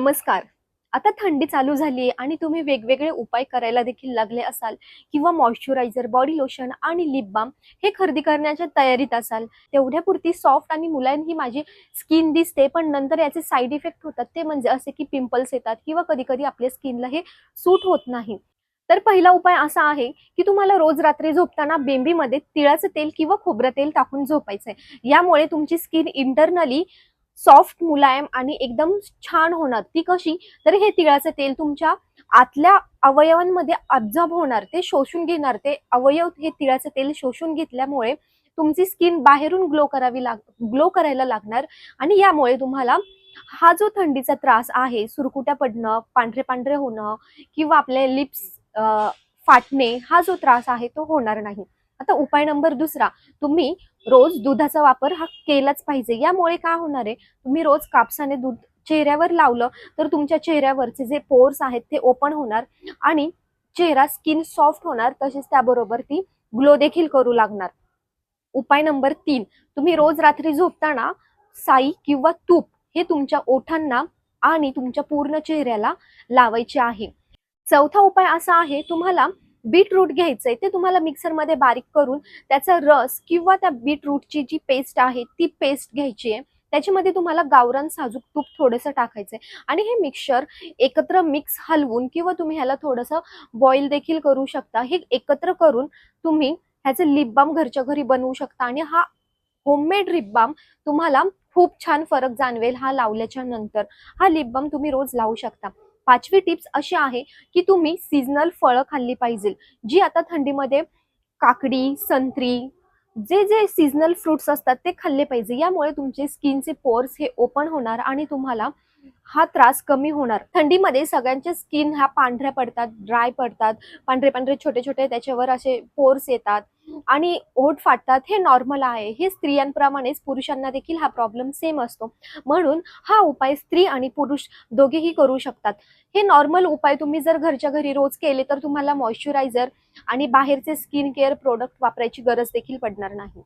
नमस्कार. आता थंडी चालू झाली आहे आणि तुम्ही वेगवेगळे उपाय करायला देखील लागले असाल किंवा मॉइश्चरायझर बॉडी लोशन आणि लिप बाम हे खरेदी करण्याच्या तयारीत असाल. तेवढ्यापुरती सॉफ्ट आणि मुलायम ही माझी स्किन दिसते पण नंतर याचे साईड इफेक्ट होतात. ते म्हणजे असे की पिंपल्स येतात किंवा कधी कधी आपल्या स्किनला हे सूट होत नाही. तर पहिला उपाय असा आहे की तुम्हाला रोज रात्री झोपताना बेंबीमध्ये तिळाचं तेल किंवा खोबरं तेल टाकून झोपायचंय. यामुळे तुमची स्किन इंटरनली सॉफ्ट मुलायम आणि एकदम छान होणार. ती कशी? तर हे तिळाचं तेल तुमच्या आतल्या अवयवांमध्ये अब्झॉर्ब होणार ते शोषून घेणार. ते अवयव हे तिळाचं तेल शोषून घेतल्यामुळे तुमची स्किन बाहेरून ग्लो करावी लाग ग्लो करायला लागणार आणि यामुळे तुम्हाला हा जो थंडीचा त्रास आहे सुरकुट्या पडणं पांढरे पांढरे होणं किंवा आपले लिप्स फाटणे हा जो त्रास आहे तो होणार नाही. आता उपाय नंबर दुसरा तुम्ही रोज दुधाचा वापर हा केलाच पाहिजे. यामुळे काय होणार आहे? तुम्ही रोज कापसाने दूध चेहऱ्यावर लावलं तर तुमच्या चेहऱ्यावरचे जे पोर्स आहेत ते ओपन होणार आणि चेहरा स्किन सॉफ्ट होणार तसेच त्याबरोबर ती ग्लो देखील करू लागणार. उपाय नंबर तीन तुम्ही रोज रात्री झोपताना साई किंवा तूप हे तुमच्या ओठांना आणि तुमच्या पूर्ण चेहऱ्याला लावायचे आहे. चौथा उपाय असा आहे तुम्हाला बीटरूट घ्यायचंय ते तुम्हाला मिक्सरमध्ये बारीक करून त्याचा रस किंवा त्या बीटरूटची जी पेस्ट आहे ती पेस्ट घ्यायची आहे. त्याच्यामध्ये तुम्हाला गावरान साजूक तूप थोडंसं टाकायचं आहे आणि हे मिक्सर एकत्र मिक्स हलवून किंवा तुम्ही ह्याला थोडंसं बॉईल देखील करू शकता. हे एकत्र करून तुम्ही ह्याचं लिप बाम घरच्या घरी बनवू शकता. आणि हा होममेड लिप बाम तुम्हाला खूप छान फरक जाणवेल हा लावल्याच्या नंतर. हा लिप बाम तुम्ही रोज लावू शकता. पाचवी टिप्स अशी आहे की तुम्ही सीझनल फळं खाल्ली पाहिजे जी आता थंडीमध्ये काकडी संत्री जे जे सीझनल फ्रुट्स असतात ते खाल्ले पाहिजे. यामुळे तुमचे स्किनचे पोर्स हे ओपन होणार आणि तुम्हाला हा त्रास कमी होणार. थंडीमध्ये सगळ्यांच्या स्किन ह्या पांढऱ्या पडतात ड्राय पडतात. पांढरे पांढरे छोटे छोटे त्याच्यावर असे पोर्स येतात. आणि ओठ फाटतात हे नॉर्मल आहे. हे स्त्रियांप्रमाणेच पुरुषांना देखील हा प्रॉब्लेम सेम असतो. म्हणून हा उपाय स्त्री आणि पुरुष दोघेही करू शकतात. हे नॉर्मल उपाय तुम्ही जर घरच्या घरी रोज केले तर तुम्हाला मॉइश्चरायझर आणि बाहेरचे स्किन केअर प्रोडक्ट वापरायची गरज देखील पडणार नाही.